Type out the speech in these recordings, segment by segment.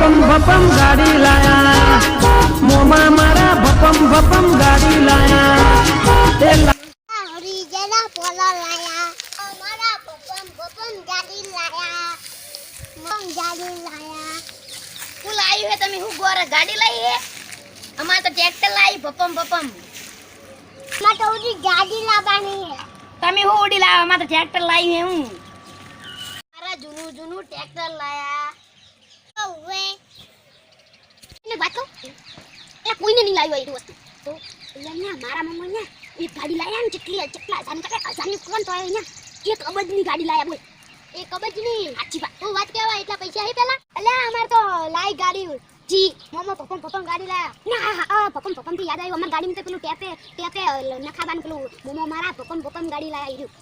ગાડી લાયા. મોમાં મારા ભપમ ભપમ ગાડી લાયા. એ લા- હરી જેના પોલા લાયા. અમારા પપમ પપમ ગાડી લાયા. મમ ગાડી લાયા. શું લાવ્યું હે તમે હું ગોર ગાડી લાવી હે? અમાર તો ટ્રેક્ટર લાવી ભપમ ભપમ. માં તો ઉડી ગાડી લાવવાની હે. તમે હું ઉડી લાવ? અમાર તો ટ્રેક્ટર લાવી હે હું. મારા જૂનું જૂનું ટ્રેક્ટર લાયા. એને વાત કહું? એટલે કોઈને નહીં લાવ્યું એટલું વસ્તુ તો અહીંયા મારા મમ્મી ને એક ગાડી લાયા ને કેટલી કેટલા હજાર કેટલા હજારની કોણ તો અહીંયા એક અબજની ગાડી લાયા બોલ. એક અબજની. સાચી વાત. તું વાત કહેવા એટલા પૈસા હે પેલા? અલ્યા અમાર તો લાઈ ગાડી. જી, મોમો પપ્પા પપ્પા ગાડી લાયા. ના, હા હા પપમ પપમથી યાદ આવ્યું. અમાર ગાડીમાં તો પેલું ટેપે ટેપે નખાબાન પેલું મોમો મારા પપ્પા પપ્પા ગાડી લાયા આવ્યું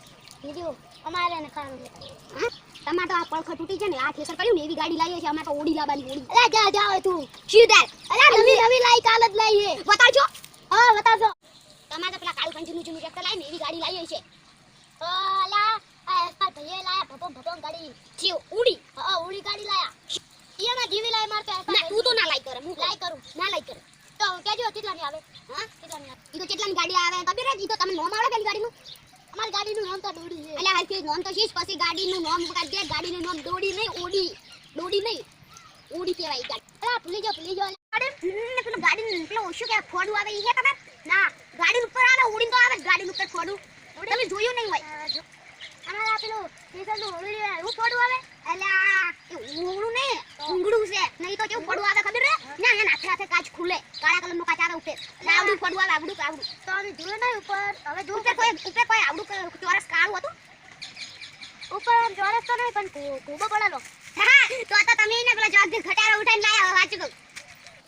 બીજું અમારે નખાવાનું. હા? તમારે તો આ પડખો તૂટી છે ને આ ઠેસર કર્યું ને એવી ગાડી લાવીએ છે અમારે તો ઓડી લાવવાની ઓડી. અલા જા જા તું. સીધા અલા નવી નવી લાઈ કાલ જ લાવીએ બતાજો હા બતાજો તમારે તો પેલા કાળુ પંચનું જૂનું ટ્રેક્ટર લાવીને એવી ગાડી લાવીએ છે અલા આ એસપાર ભઈએ લાયા ભપમ ભપમ ગાડી. જી ઉડી હા ઉડી ગાડી લાયા. ઈયામાં જીવી લાય મારતો ના તું તો ના લાઈ કરે હું લાઈ કરું. ના લાઈ કરે. તો કેજો કેટલાની આવે? હા કેટલાની આવે? ઈ તો કેટલાની ગાડી આવે ખબર જ? ઈ તો તમને નોમ આવડે પેલી ગાડીનું? નામ તો દોડી છે. એટલે હરખી નામ તો શીશ પછી ગાડીનું નામ કાઢ દે ગાડીનું નામ દોડી નહીં ઓડી. દોડી નહીં. ઓડી કહેવાય ગાડી. અલા ભૂલી જાઓ ભૂલી જાઓ. ગાડી પેલું ગાડીનું પેલું શું કે ફોડું આવે ઈ હે ખબર? ના ગાડી ઉપર આવે ઓડી તો આવે ગાડી ઉપર ફોડું. તમે જોયું નહીં હોય. અમારા પેલું ટીચરનું ઓળી એવું ફોડું આવે? એટલે એ ઊંઘડું નહીં ઊંઘડું છે. નહીં તો કેવું ફોડું આવે ખબર રે ના ના નાથે નાથે કાચ ખુલે. કાળા કલરનો કાચ આવે ઉપર. એટલે આવડું ફોડું આવે આવડું આવડું. તો અમે જોયું નહીં ઉપર. હવે જો ઉપર કોઈ ઉપર કોઈ આવડું ક- ચોરસ કાળું હતું ઉપર આમ ચોરસ તો નહીં પણ ખૂબ પડેલો. હા, તો આ તો તમે એને પેલા જોગથી ઘટાડો ઉઠાઈને લાયા વાંચું કહું.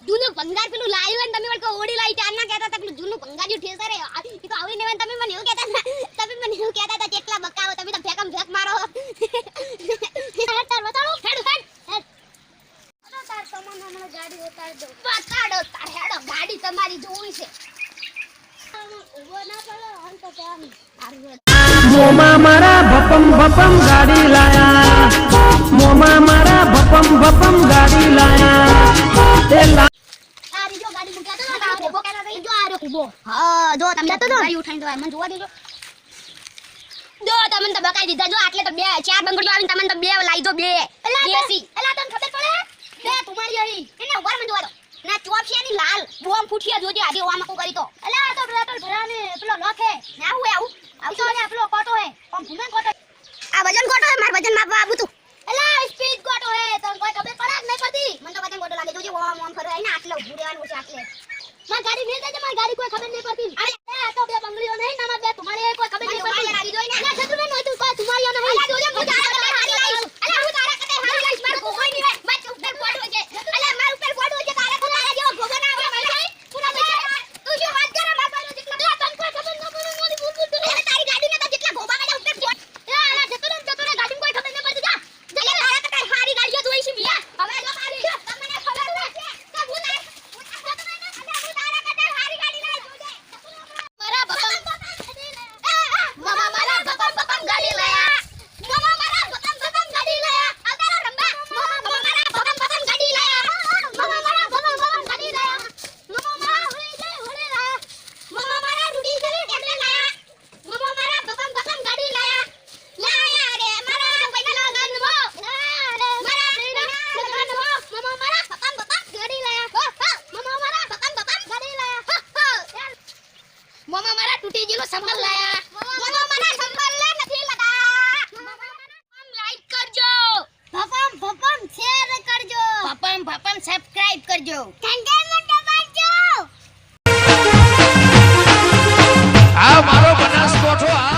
જૂનું ભંગાર પેલું લાવ્યું ને તમે વળકો ઓડી લાવી ત્યાં ના કહેતા હતા, પેલું જૂનું ભંગાર્યું ઠેસરે રે એ તો આવી ને તમે મને એવું કહેતા હતા, તમે મને એવું કહેતા હતા, કેટલા બકાવો, તમે તો ફેકમ ફેક મારો તાર બતાડો. હેડ હેડ. તાર ગાડી ઉતાર દો બતાડો છે. ભપમ ભપમ ગાડી લાયા. મોમાં મારા ભપમ ભપમ ગાડી લાયા. જો આ રહ્યો ઊભો. હા જો તમે તો. ગાડી ઉઠાઈને તો મને જોવા દેજો. જો તમને તો બકાઈ દીધા. જો આટલે તો બે ચાર બંગડીઓ આવીને તમને તો બે લાઈ દો બે. એલા તને ખબર પડે? બે તમારી અહીં. એને ઊભા મને જોવા દો. ના ચોફિયાની લાલ. બોમ ફૂટ્યા જોજે આજે ઓમાં કો કરી તો. એલા આ તો પેટ્રોલ ભરાને પેલો લખે ના હું આવું. આવું તો ને પેલો કોટો હે. પણ ભૂમે કોટો આ વજન કોટો હે માર મમ્મા મારા તૂટી ગયેલો સંભાળ લાયા. મમ્મા મને સંભાળ લે નથી લગા મમ્મા લાઈક કરજો. ભપમ ભપમ શેર કરજો. ભપમ ભપમ સબસ્ક્રાઇબ કરજો. ઘંટા માં આ મારો બનાસકોઠો